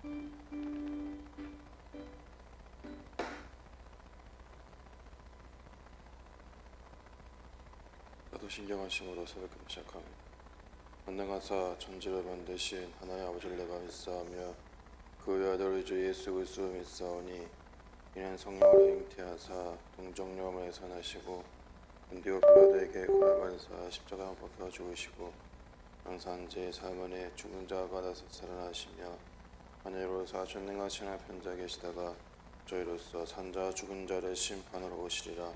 나도 신경 안심으로 새벽부터 시작하며 만능하사 전지를 만드신 하나의 아버지를 내가 믿사하며 그의 아들 주 예수 그리스도 믿사오니 이는 성령으로 잉태하사 동정녀에서 나시고 은디오 빌라도에게 고난받사 십자가 박혀 죽으시고 영상 제 삶안에 죽은 자 받아서 살아나시며 하늘로서 전능하신 편자 계시다가 저희로서 산자 죽은 자를 심판하러 오시리라.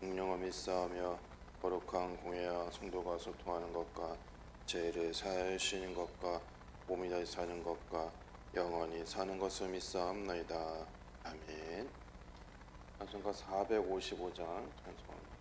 공령을 믿사오며 거룩한 공예와 성도가 소통하는 것과 죄를 사하시는 것과 몸이 다시 사는 것과 영원히 사는 것을 믿사옵나이다. 아멘. 찬송가 455장 찬송합니다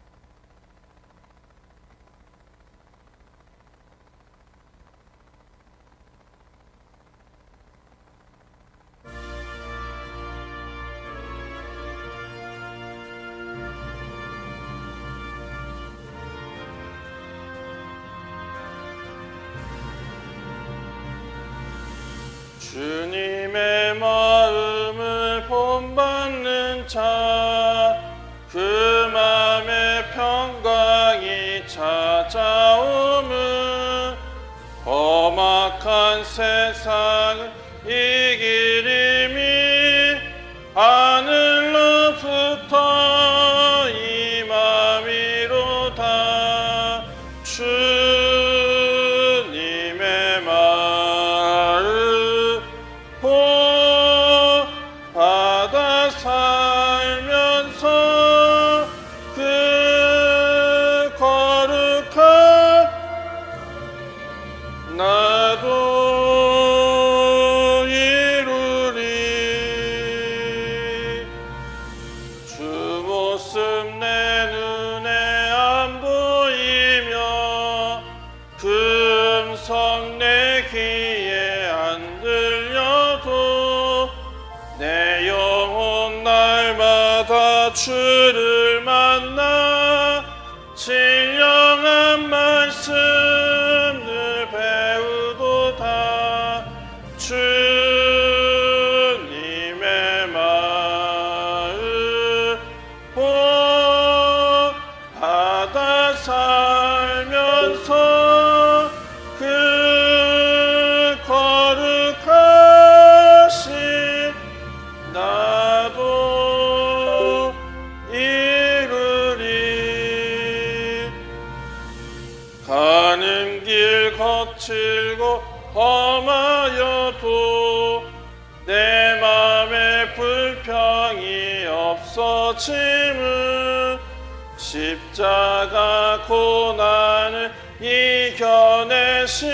이겨내신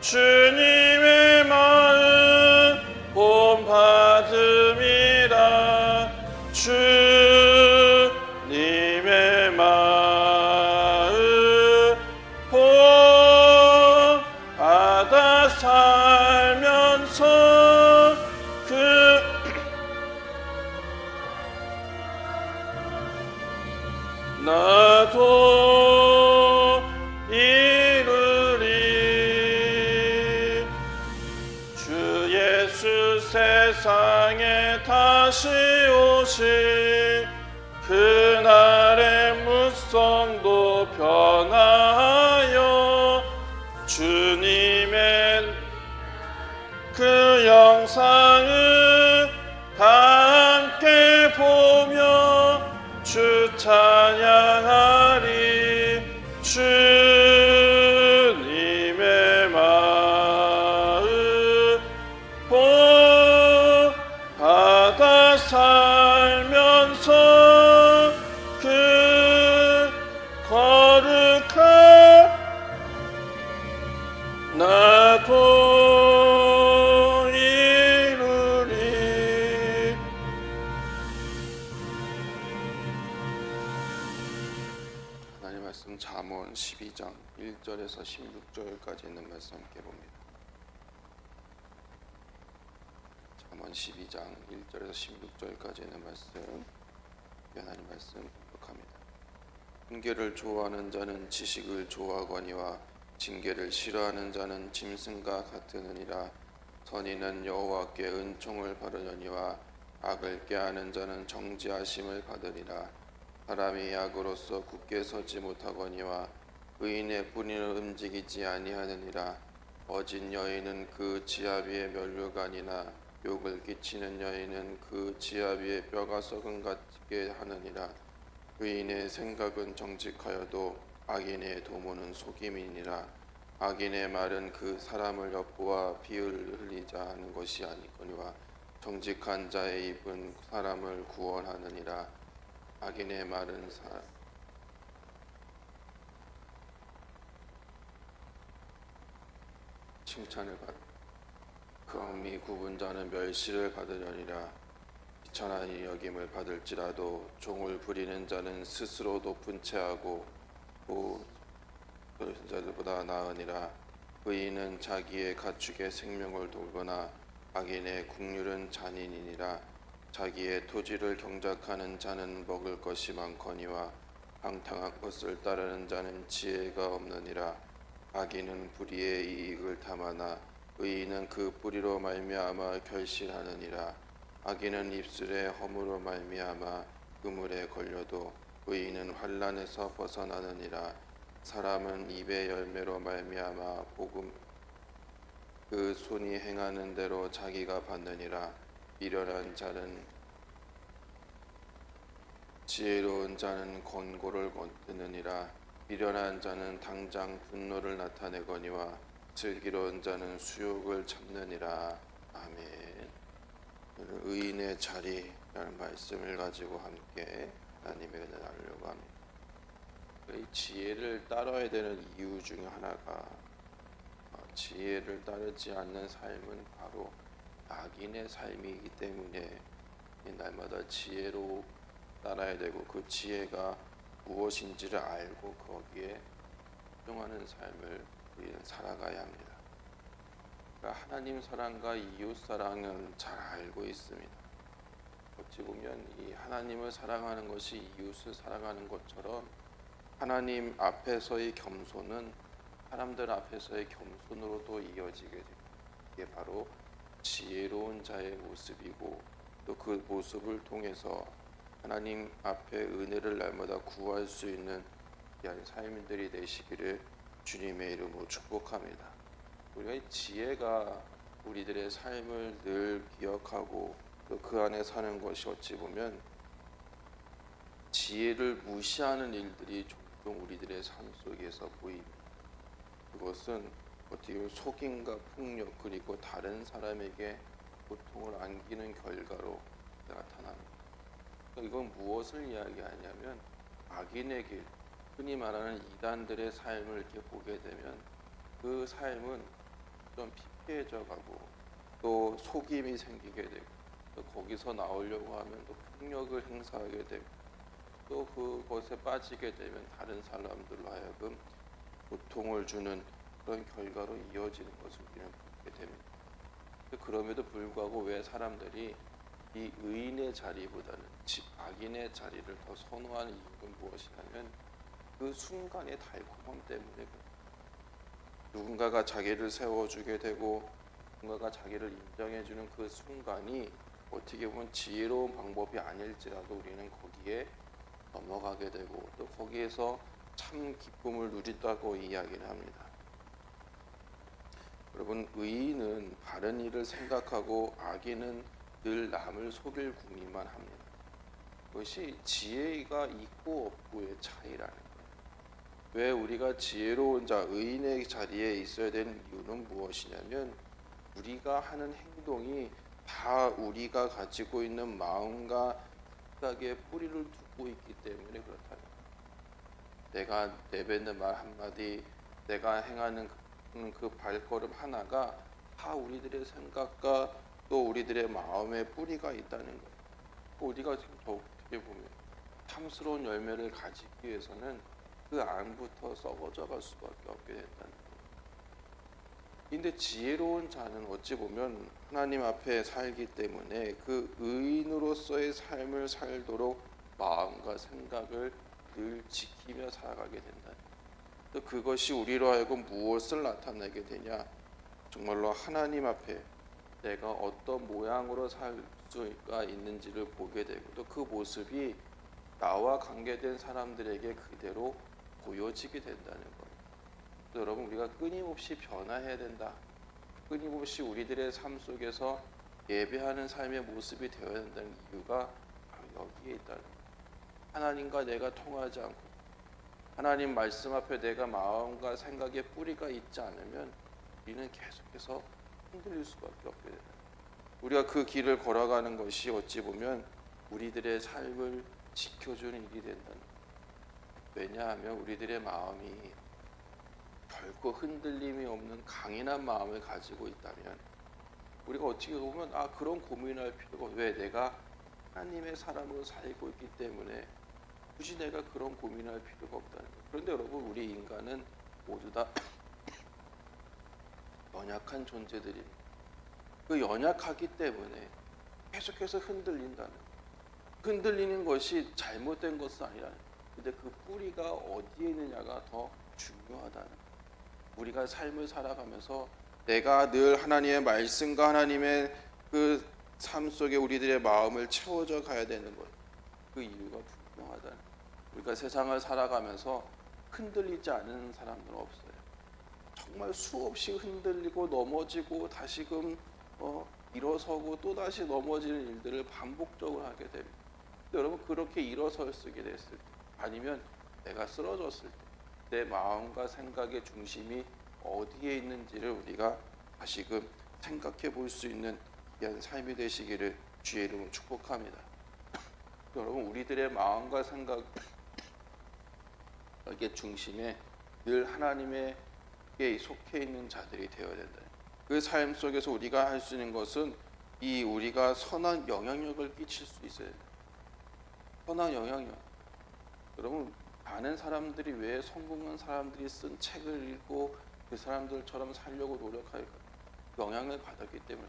주 다시 오신 그날의 무성도 변하여 주님의 그 영상 1절에서 16절까지 있는 말씀 함께 봅니다. 잠언 12장 1절에서 16절까지 있는 말씀 하나님 말씀 복합니다. 훈계를 좋아하는 자는 지식을 좋아하거니와 징계를 싫어하는 자는 짐승과 같으느니라 선인은 여호와께 은총을 받으려니와 악을 꾀하는 자는 정지하심을 받으리라 사람이 약으로서 굳게 서지 못하거니와 의인의 뿌리는 움직이지 아니하느니라. 어진 여인은 그 지압 위에 면류관이나 욕을 끼치는 여인은 그 지압 위에 뼈가 썩은 같게 하느니라. 의인의 생각은 정직하여도 악인의 도모는 속임이니라. 악인의 말은 그 사람을 엿보아 비을 흘리자 하는 것이 아니거니와 정직한 자의 입은 사람을 구원하느니라. 악인의 말은 사, 칭찬을 받. 그 엄미 굽은 자는 멸시를 받으려니라. 비천하니 여김을 받을지라도 종을 부리는 자는 스스로 높은 채하고 또 그런 자들보다 나으니라. 의인은 자기의 가축의 생명을 돌거나 악인의 국률은 잔인이니라. 자기의 토지를 경작하는 자는 먹을 것이 많거니와 방탕한 것을 따르는 자는 지혜가 없느니라. 악인은 불의의 이익을 탐하나 의인은 그 뿌리로 말미암아 결실하느니라. 악인은 입술의 허물로 말미암아 그물에 걸려도 의인은 환란에서 벗어나느니라. 사람은 입의 열매로 말미암아 복음 그 손이 행하는 대로 자기가 받느니라. 미련한 자는 지혜로운 자는 권고를 듣느니라. 미련한 자는 당장 분노를 나타내거니와 슬기로운 자는 수욕을 참느니라. 아멘. 의인의 자리라는 말씀을 가지고 함께 하나님의 은혜를 나누려고 합니다. 이 지혜를 따라야 되는 이유 중에 하나가 어, 지혜를 따르지 않는 삶은 바로 악인의 삶이기 때문에 이 날마다 지혜로 따라야 되고 그 지혜가 무엇인지를 알고 거기에 적용하는 삶을 우리는 살아가야 합니다. 그러니까 하나님 사랑과 이웃 사랑은 잘 알고 있습니다. 어찌 보면 이 하나님을 사랑하는 것이 이웃을 사랑하는 것처럼 하나님 앞에서의 겸손은 사람들 앞에서의 겸손으로도 이어지게 됩니다. 이게 바로 지혜로운 자의 모습이고 또 그 모습을 통해서 하나님 앞에 은혜를 날마다 구할 수 있는 귀한 삶들이 되시기를 주님의 이름으로 축복합니다. 우리가 이 지혜가 우리들의 삶을 늘 기억하고 또 그 안에 사는 것이 어찌 보면 지혜를 무시하는 일들이 종종 우리들의 삶 속에서 보입니다. 그것은 어떻게 보면 속임과 폭력 그리고 다른 사람에게 고통을 안기는 결과로 나타납니다. 이건 무엇을 이야기하냐면 악인의 길, 흔히 말하는 이단들의 삶을 이렇게 보게 되면 그 삶은 좀 피폐해져 가고 또 속임이 생기게 되고 또 거기서 나오려고 하면 또 폭력을 행사하게 되고 또 그것에 빠지게 되면 다른 사람들로 하여금 고통을 주는 그런 결과로 이어지는 것을 우리는 보게 됩니다. 그럼에도 불구하고 왜 사람들이 이 의인의 자리보다는 지- 악인의 자리를 더 선호하는 이유는 무엇이냐면 그 순간의 달콤함 때문에. 누군가가 자기를 세워주게 되고 누군가가 자기를 인정해주는 그 순간이 어떻게 보면 지혜로운 방법이 아닐지라도 우리는 거기에 넘어가게 되고 또 거기에서 참 기쁨을 누린다고 이야기를 합니다. 여러분 의인은 바른 일을 생각하고 악인은 늘 남을 속일 궁리만 합니다. 그것이 지혜가 있고 없고의 차이라는 거예요. 왜 우리가 지혜로운 자, 의인의 자리에 있어야 되는 이유는 무엇이냐면 우리가 하는 행동이 다 우리가 가지고 있는 마음과 생각에 뿌리를 두고 있기 때문에 그렇다는. 내가 내뱉는 말 한마디, 내가 행하는 그- 그 발걸음 하나가 다 우리들의 생각과 또 우리들의 마음에 뿌리가 있다는 거예요. 우리가 지금 더 어떻게 보면 탐스러운 열매를 가지기 위해서는 그 안부터 썩어져 갈 수밖에 없게 된다는. 근데 지혜로운 자는 어찌 보면 하나님 앞에 살기 때문에 그 의인으로서의 삶을 살도록 마음과 생각을 늘 지키며 살아가게 된다. 또 그것이 우리로 하여금 무엇을 나타내게 되냐? 정말로 하나님 앞에 내가 어떤 모양으로 살 수가 있는지를 보게 되고 또 그 모습이 나와 관계된 사람들에게 그대로 보여지게 된다는 거예요. 여러분 우리가 끊임없이 변화해야 된다. 끊임없이 우리들의 삶 속에서 예배하는 삶의 모습이 되어야 된다는 이유가 바로 여기에 있다는 거예요. 하나님과 내가 통하지 않고 하나님 말씀 앞에 내가 마음과 생각의 뿌리가 있지 않으면 우리는 계속해서 흔들릴 수밖에 없게 된다. 우리가 그 길을 걸어가는 것이 어찌 보면 우리들의 삶을 지켜주는 일이 된다는. 왜냐하면 우리들의 마음이 결코 흔들림이 없는 강인한 마음을 가지고 있다면 우리가 어떻게 보면 아 그런 고민할 필요가 없- 왜 내가 하나님의 사람으로 살고 있기 때문에 굳이 내가 그런 고민할 필요가 없다는 거예요. 그런데 여러분 우리 인간은 모두 다 연약한 존재들입니다. 그 연약하기 때문에 계속해서 흔들린다는. 흔들리는 것이 잘못된 것은 아니라는. 근데 그 뿌리가 어디에 있느냐가 더 중요하다는. 우리가 삶을 살아가면서 내가 늘 하나님의 말씀과 하나님의 그 삶 속에 우리들의 마음을 채워져 가야 되는 것. 그 이유가 분명하다는. 우리가 세상을 살아가면서 흔들리지 않은 사람들은 없어요. 정말 수없이 흔들리고 넘어지고 다시금 어, 일어서고 또 다시 넘어지는 일들을 반복적으로 하게 됩니다. 여러분 그렇게 일어설 쓰게 됐을 때 아니면 내가 쓰러졌을 때 내 마음과 생각의 중심이 어디에 있는지를 우리가 다시금 생각해 볼 수 있는 귀한 삶이 되시기를 주의 이름으로 축복합니다. 여러분 우리들의 마음과 생각 의 중심에 늘 하나님 에게 속해 있는 자들이 되어야 된다. 그 삶 속에서 우리가 할 수 있는 것은 이 우리가 선한 영향력을 끼칠 수 있어야 된다. 선한 영향력. 여러분 많은 사람들이 왜 성공한 사람들이 쓴 책을 읽고 그 사람들처럼 살려고 노력할까? 영향을 받았기 때문에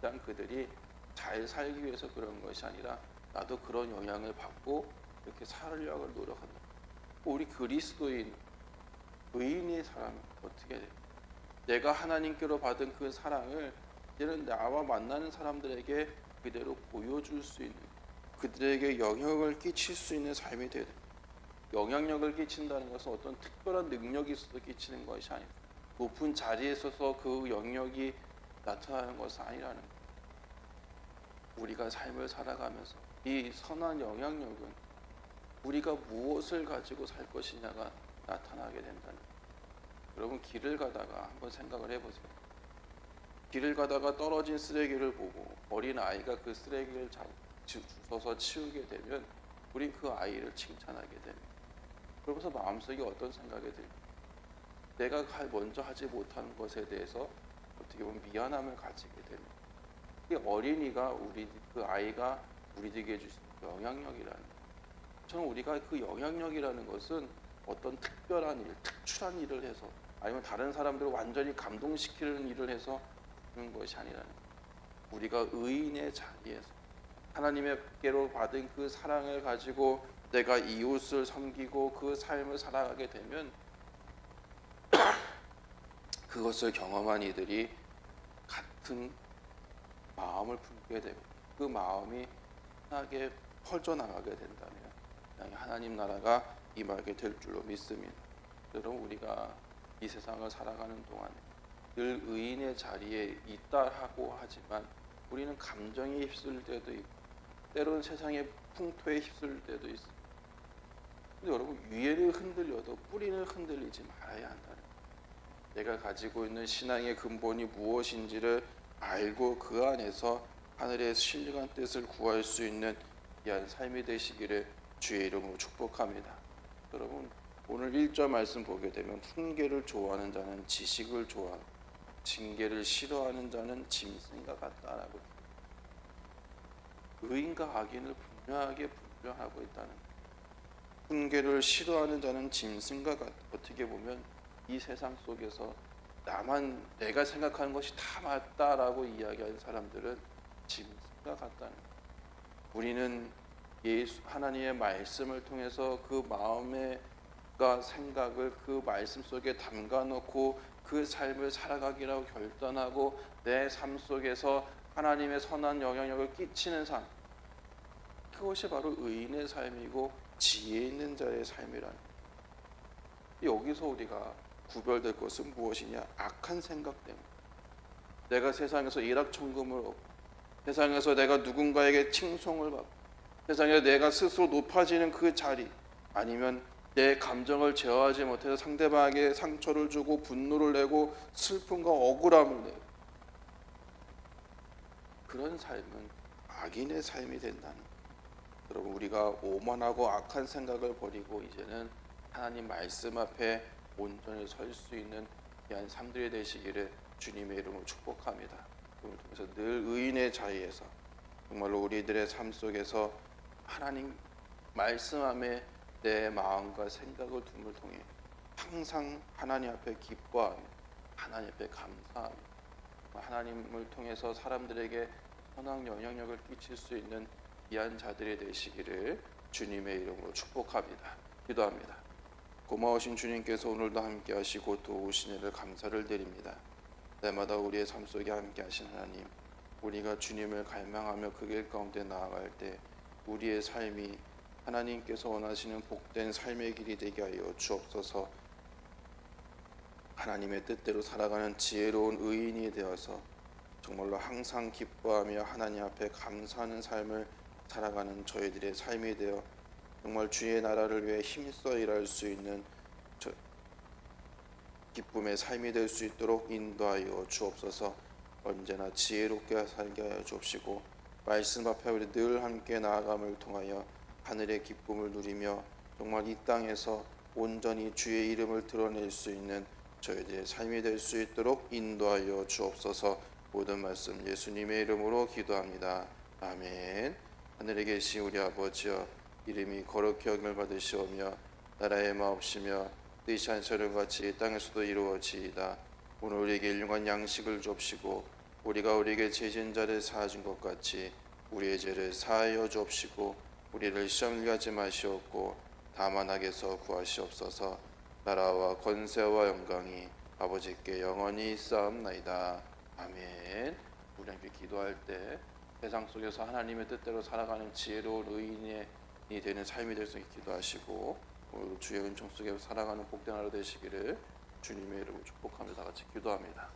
그냥 그들이 잘 살기 위해서 그런 것이 아니라 나도 그런 영향을 받고 이렇게 살려고 노력한다. 우리 그리스도인 의인의 사람은 어떻게 돼? 내가 하나님께로 받은 그 사랑을 이제는 나와 만나는 사람들에게 그대로 보여줄 수 있는 그들에게 영향을 끼칠 수 있는 삶이 돼야 돼. 영향력을 끼친다는 것은 어떤 특별한 능력이 있어서 끼치는 것이 아니다. 높은 자리에 서서 그 영역이 나타나는 것은 아니라는 것. 우리가 삶을 살아가면서 이 선한 영향력은 우리가 무엇을 가지고 살 것이냐가 나타나게 된다는 거예요. 여러분 길을 가다가 한번 생각을 해보세요. 길을 가다가 떨어진 쓰레기를 보고 어린 아이가 그 쓰레기를 주워서 치우게 되면 우린 그 아이를 칭찬하게 됩니다. 그러면서 마음속에 어떤 생각이 들까? 내가 할- 먼저 하지 못하는 것에 대해서 어떻게 보면 미안함을 가지게 됩니다. 이 어린이가 우리 그 아이가 우리에게 주신 영향력이라는. 저는 우리가 그 영향력이라는 것은 어떤 특별한 일, 특출한 일을 해서 아니면 다른 사람들을 완전히 감동시키는 일을 해서 주는 것이 거예요. 우리가 의인의 자리에서 하나님께로 받은 그 사랑을 가지고 내가 이웃을 섬기고 그 삶을 살아가게 되면 그것을 경험한 이들이 같은 마음을 품게 되고 그 마음이 하나게 퍼져나가게 된다면 하나님 나라가 임하게 될 줄로 믿습니다. 여러분 우리가 이 세상을 살아가는 동안 늘 의인의 자리에 있다 하고 하지만 우리는 감정에 휩쓸릴 때도 있고 때로는 세상의 풍토에 휩쓸릴 때도 있습니다. 근데 여러분 위에는 흔들려도 뿌리는 흔들리지 말아야 한다는. 내가 가지고 있는 신앙의 근본이 무엇인지를 알고 그 안에서 하늘의 신령한 뜻을 구할 수 있는 귀한 삶이 되시기를 주의 이름으로 축복합니다. 여러분 오늘 1절 말씀 보게 되면 훈계를 좋아하는 자는 지식을 좋아 징계를 싫어하는 자는 짐승과 같다라고 의인과 악인을 분명하게 분별하고 있다는. 훈계를 싫어하는 자는 짐승과 같 어떻게 보면 이 세상 속에서 나만 내가 생각하는 것이 다 맞다라고 이야기하는 사람들은 짐승과 같다는. 우리는 예수 하나님의 말씀을 통해서 그 마음 의가 생각을 그 말씀 속에 담가 놓고 그 삶을 살아가기라고 결단하고 내 삶 속에서 하나님의 선한 영향력을 끼치는 삶 그것이 바로 의인의 삶이고 지혜 있는 자의 삶이라는 여기서 우리가 구별될 것은 무엇이냐? 악한 생각 때문에 내가 세상에서 일확천금을 얻고 세상에서 내가 누군가에게 칭송을 받고 세상에 내가 스스로 높아지는 그 자리 아니면 내 감정을 제어하지 못해서 상대방에게 상처를 주고 분노를 내고 슬픔과 억울함을 내고 그런 삶은 악인의 삶이 된다는. 여러분 우리가 오만하고 악한 생각을 버리고 이제는 하나님 말씀 앞에 온전히 설 수 있는 귀한 삶들이 되시기를 주님의 이름으로 축복합니다. 통해서 늘 의인의 자리에서 정말로 우리들의 삶 속에서 하나님 말씀 안에 내 마음과 생각을 둠을 통해 항상 하나님 앞에 기뻐하며 하나님 앞에 감사하며 하나님을 통해서 사람들에게 선한 영향력을 끼칠 수 있는 귀한 자들이 되시기를 주님의 이름으로 축복합니다. 기도합니다. 고마우신 주님께서 오늘도 함께 하시고 도우신 일을 감사를 드립니다. 때마다 우리의 삶 속에 함께 하신 하나님, 우리가 주님을 갈망하며 그 길 가운데 나아갈 때 우리의 삶이 하나님께서 원하시는 복된 삶의 길이 되게 하여 주옵소서. 하나님의 뜻대로 살아가는 지혜로운 의인이 되어서 정말로 항상 기뻐하며 하나님 앞에 감사하는 삶을 살아가는 저희들의 삶이 되어 정말 주의 나라를 위해 힘써 일할 수 있는 저 기쁨의 삶이 될 수 있도록 인도하여 주옵소서. 언제나 지혜롭게 살게 하여 주옵시고 말씀 앞에 우리 늘 함께 나아감을 통하여 하늘의 기쁨을 누리며 정말 이 땅에서 온전히 주의 이름을 드러낼 수 있는 저희들의 삶이 될 수 있도록 인도하여 주옵소서. 모든 말씀 예수님의 이름으로 기도합니다. 아멘. 하늘에 계신 우리 아버지여 이름이 거룩히 여김을 받으시오며 나라의 마옵시며 뜻이 하늘과 같이 이 땅에서도 이루어지이다. 오늘 우리에게 일용한 양식을 줍시고 우리가 우리에게 죄진 자를 사하준 것 같이 우리의 죄를 사하여 줍시고 우리를 시험을 하지 마시옵고 다만 악에서 구하시옵소서 나라와 권세와 영광이 아버지께 영원히 있사옵나이다. 아멘. 우리 함께 기도할 때 세상 속에서 하나님의 뜻대로 살아가는 지혜로운 의인이 되는 삶이 될 수 있게 기도하시고 주의 은총 속에 살아가는 복된 하루 되시기를 주님의 이름으로 축복하며 다 같이 기도합니다.